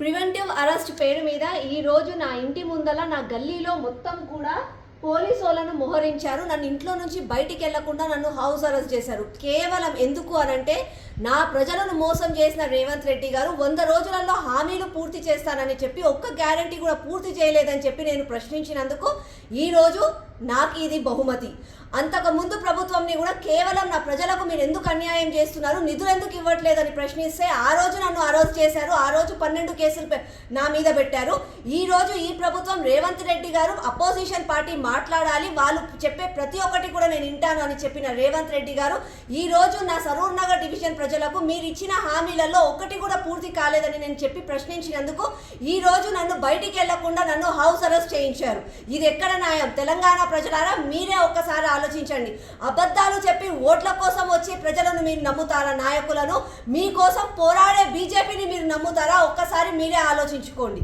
Preventive arrest పేరు మీద ఈ రోజు నా ఇంటి ముందల నా గల్లీలో మొత్తం కూడా పోలీసు వాళ్ళను మోహరించారు. నన్ను ఇంట్లో నుంచి బయటికి వెళ్ళకుండా నన్ను హౌస్ అరెస్ట్ చేశారు. కేవలం ఎందుకు అనంటే నా ప్రజలను మోసం చేసిన రేవంత్ రెడ్డి గారు వంద రోజులలో హామీలు పూర్తి చేస్తానని చెప్పి ఒక్క గ్యారంటీ కూడా పూర్తి చేయలేదని చెప్పి నేను ప్రశ్నించినందుకు ఈరోజు నాకు ఇది బహుమతి. అంతకు ముందు ప్రభుత్వంని కూడా కేవలం నా ప్రజలకు మీరు ఎందుకు అన్యాయం చేస్తున్నారు? నిధులు ఎందుకు ఇవ్వట్లేదని ప్రశ్నిస్తే ఆ రోజు నన్ను అరెస్ట్ చేశారు. ఆ రోజు పన్నెండు కేసులు నా మీద పెట్టారు. ఈ రోజు ఈ ప్రభుత్వం రేవంత్ రెడ్డి గారు అపోజిషన్ పార్టీ మాట్లాడాలి. వాళ్ళు చెప్పే ప్రతి ఒక్కటి కూడా నేను వింటాను అని చెప్పిన రేవంత్ రెడ్డి గారు ఈ రోజు నా సరూర్ నగర్ డివిజన్ ప్రజలకు మీరు ఇచ్చిన హామీలలో ఒక్కటి కూడా పూర్తి కాలేదని నేను చెప్పి ప్రశ్నించినందుకు ఈ రోజు నన్ను బయటికి వెళ్ళకుండా నన్ను హౌస్ అరెస్ట్ చేయించారు. ఇది ఎక్కడ న్యాయం? తెలంగాణ ప్రజలారా మీరే ఒక్కసారి ఆలోచించండి. అబద్ధాలు చెప్పి ఓట్ల కోసం వచ్చి ప్రజలను మీరు నమ్ముతారా నాయకులను? మీకోసం పోరాడే బీజేపీని మీరు నమ్ముతారా? ఒక్కసారి మీరే ఆలోచించుకోండి.